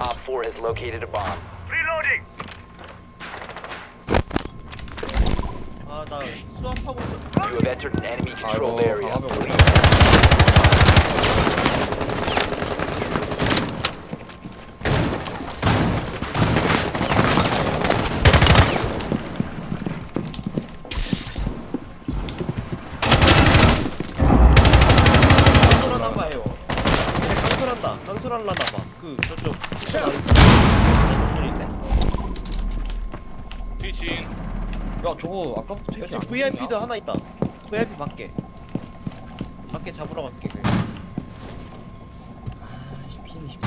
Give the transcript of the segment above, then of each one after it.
Op 4 has located a bomb. 아나 수압하고 있어 You have entered an enemy controlled 아이고, area. 강화병 Leave 야 저거 아까부터 되게 저쪽 VIP도 하나 있다. VIP 밖에. 밖에 잡으러 갈게 그냥. 피해 싶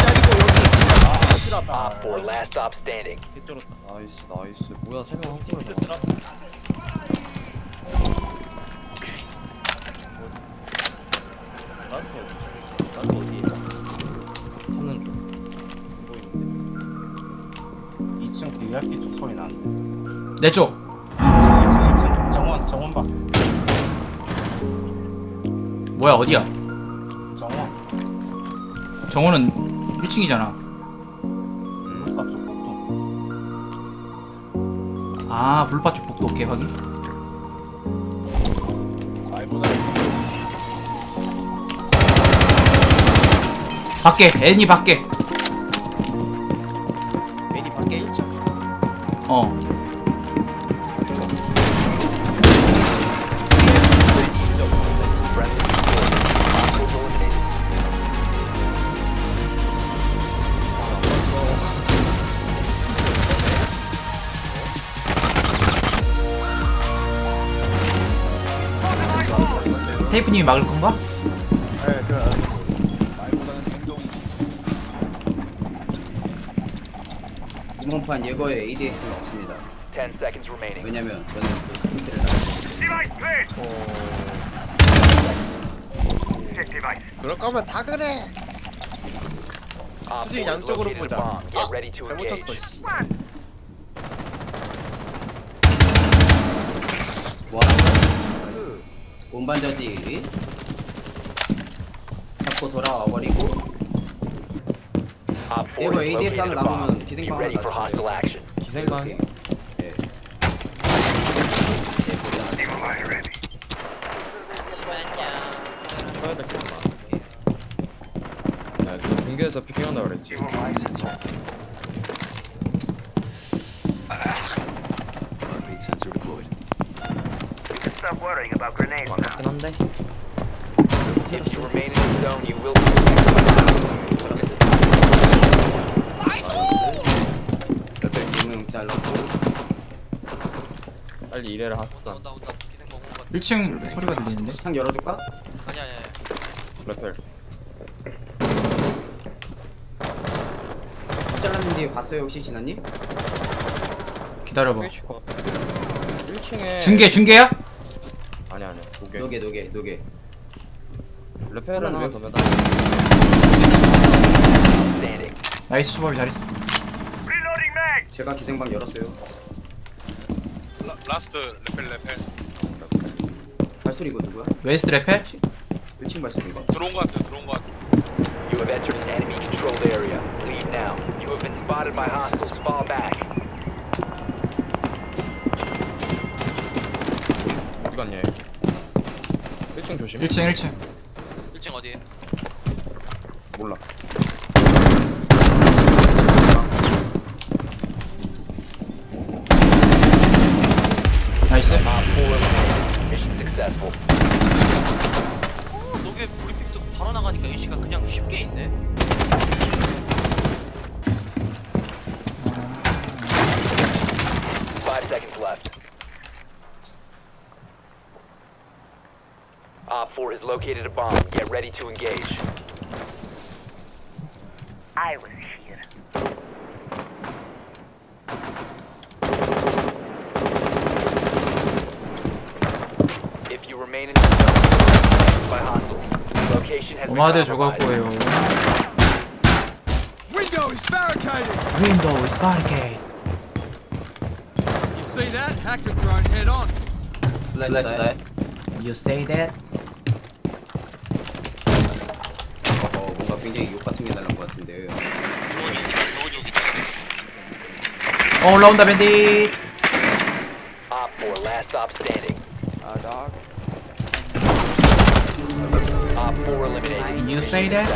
짜리고 여기 아 Op 4 last stop standing. 개쩔었다. 나이스 나이스. 뭐야 세명 한꺼번에 진짜 드랍 라스트 어디? 라스트 어디 2층 VIP 쪽 소리 나는데 내 쪽. 2층 2층 정원 정원 봐 뭐야 어디야? 정원 정원은 1층이잖아. 불사 쪽 복도 아 불바 쪽 복도 오케이 확인. 밖에 애니 밖에. 어. Friendly Op 4 eliminated. 테이프님이 막을 건가? 이번 판 예거에 ADS는 없습니다. 10 seconds remaining. 왜냐면 저는 그 스킨트를 나 그럴 거면 다 그래 Op 4 수지 has 양쪽으로 located a 보자 bomb. Get 아 ready to 잘못 engage. 쳤어 씨. 뭐하는 운반저지 잡고 돌아와 버리고 Op 4 이거 has ADS located 하나 a 남으면 bomb. Be 기생방 ready 하나 for hostile 놔주세요. action. 기생강 이렇게. 예. 써야 될거 많아 야너 중계에서 피킹한다 그랬지 맞긴 한데 If you remain in the zone, you will 옆 빨리 이래라 핫산 1층 소리가 들리는데. 창 열어줄까? 레펠 잘랐는지 봤어요 혹시 진아님? 기다려봐. 페이시커 1층에 중계 중계야? 아니 아니 두개 노게 노게 노게 레펠은 하나는 하나 왜- 더 standing. 나이스 수박이 잘했어. 제가 기생방 열었어요 라, 라스트 레펠 레펠 발소리 이거 누구야? 웨스트 레펠? 1층 발소리가 들어온 거 같아 들어온 거 같아 You have entered an enemy controlled area. Leave now. You have been spotted by hostiles. Fall back. 어디 갔냐 얘 1층 조심 1층 1층. 1층 어디에? 몰라 나이스. Op 4 eliminated. Mission successful. 어, 너게 브리핑도 바로 나가니까 이시가 그냥 쉽게 있네. Five seconds left. Op 4 has located a bomb. Get ready to engage. I was remain in the zone, by hostiles. Location has been 노마드 compromised. 죽었고요. Window is barricaded! Window is barricade. You see that? Hacker drone head on. 슬라이드 다 You say that? 굉장히 욕 같은 게 날란 것 같은데. 좋은 욕이다 좋은 욕이다 어 올라온다 밴디 Op 4, last stop standing. Op 4 eliminated. You say that?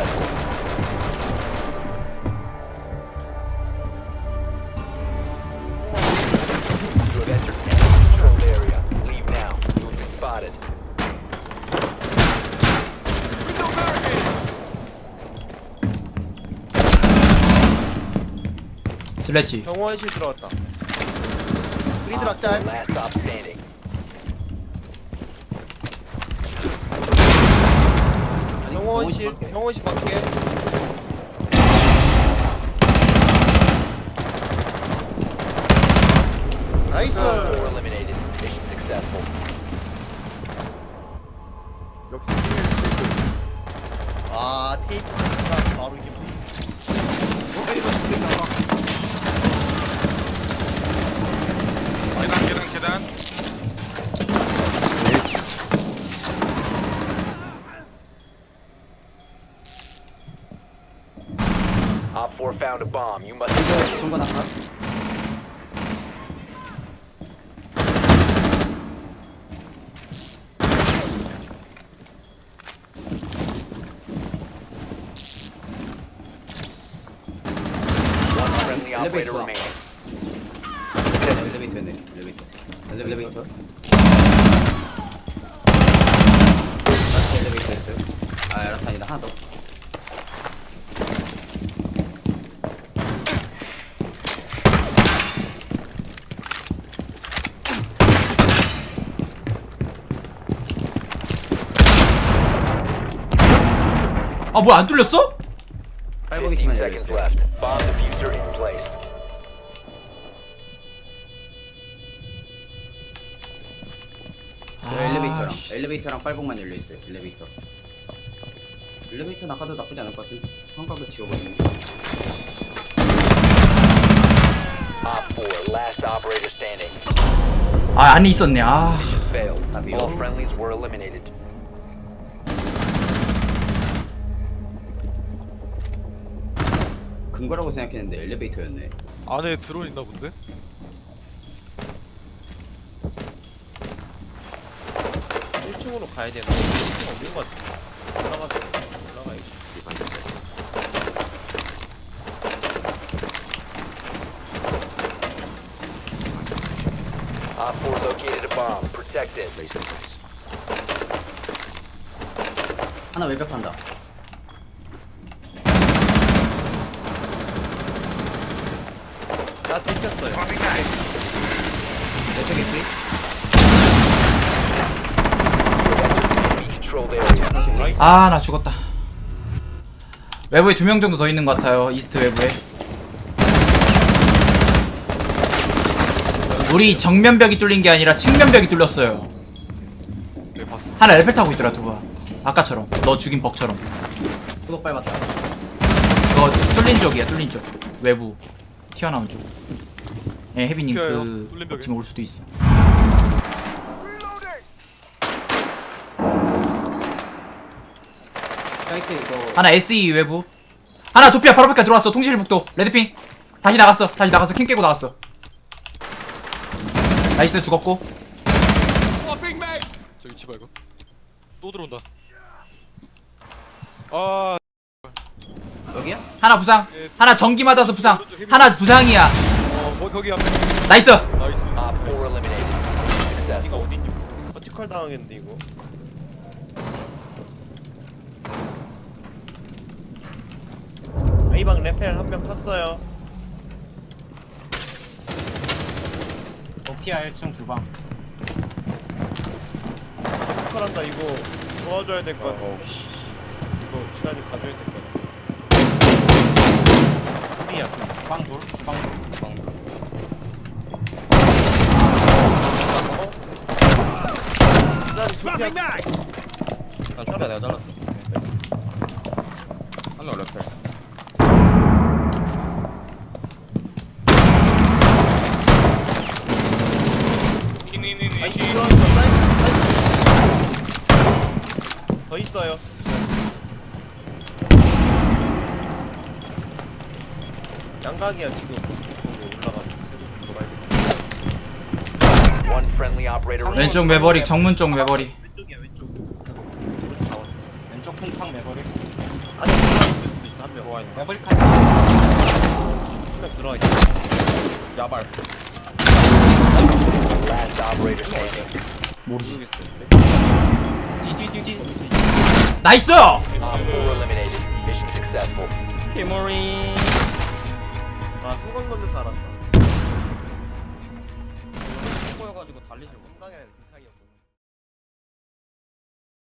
You have entered enemy controlled area. Leave now. You have been spotted. 슬래치 경호원실 들어갔다 프리드라 Op 4, 짤 last stop standing. 경호원실 경호원실 밖에 나이스 Op 4 eliminated. Mission successful. 아 테이프 가 바로 이게 계단 found a bomb. You must 손관 아까? one friendly operator Elevator. remaining. 뭐야 안 뚫렸어? 15 빨보기치만 seconds 열렸어요. left. Bomb diffuser in place. 저 엘리베이터랑 씨. 엘리베이터랑 빨복만 열려 있어요. 엘리베이터. 엘리베이터 나가도 나쁘지 않을 것 같은 환각을 지워버리는 게. Op 4, last operator standing. 아 안에 있었네 아 Failed. Happy All all. friendlies were eliminated. 근거라고 생각했는데 엘리베이터였네. 안에 드론 있나 본데? 1층으로 가야 되나 1층 없는 것 같아 올라가서 올라가야지 Op 4 located a bomb. Protect it. 하나 외벽한다. 나 들켰어요. controlled area. 아나 죽었다. 외부에 두 명 정도 더 있는 것 같아요 이스트 외부에. 우리 정면벽이 뚫린 게 아니라 측면벽이 뚫렸어요. 네 봤어. 하나 엘펠 타고 있더라 두가 아까처럼. 너 죽인 벅처럼. 구독 밟았다. 그거 뚫린 쪽이야 뚫린 쪽. 외부 튀어나온 쪽 예, 혜빈님 튀어요. 그 뚫린 벽에. 지금 올 수도 있어. 사이트 이거 하나 SE 외부. 하나 조피아 바로 밖에 들어왔어. 통실 북도. 레드핑. 다시 나갔어. 다시 나갔어 킹 깨고 나갔어. 나이스 죽었고. mags! 저기 집 알고 또 들어온다. 아 여기야? 하나 부상. 하나 전기 맞아서 부상. 하나 부상이야. 어, 뭐 거기 앞에. 나이스. 나이스. Op 4 eliminated. Successful. 이가 어딨니? 버티컬 당하겠는데 이거? A방 레펠 한 명 탔어요. 오피아 1층 주방. 버티컬 한다 이거. 도와줘야 될 것 같아. 이거 시간이 가져야 될 것 같아 우리야 주방 돌, 주방 돌. 난 초피야 내가 잘랐어. 한명 랩해 양각이야 지금 One friendly operator remaining. 왼쪽 매버릭 정문 쪽 매버릭 왼쪽이야 왼쪽 오른쪽 다 왔어 왼쪽 큰창 매버릭. 아니 들어갈 수도 있어 한명 들어와 있네. 매버릭 한 한명 들어와 있어 야발. Last operator standing. 모르지. 나이스! Op 4 eliminated. Mission successful. 개머리. 아 성광 넣는 살았다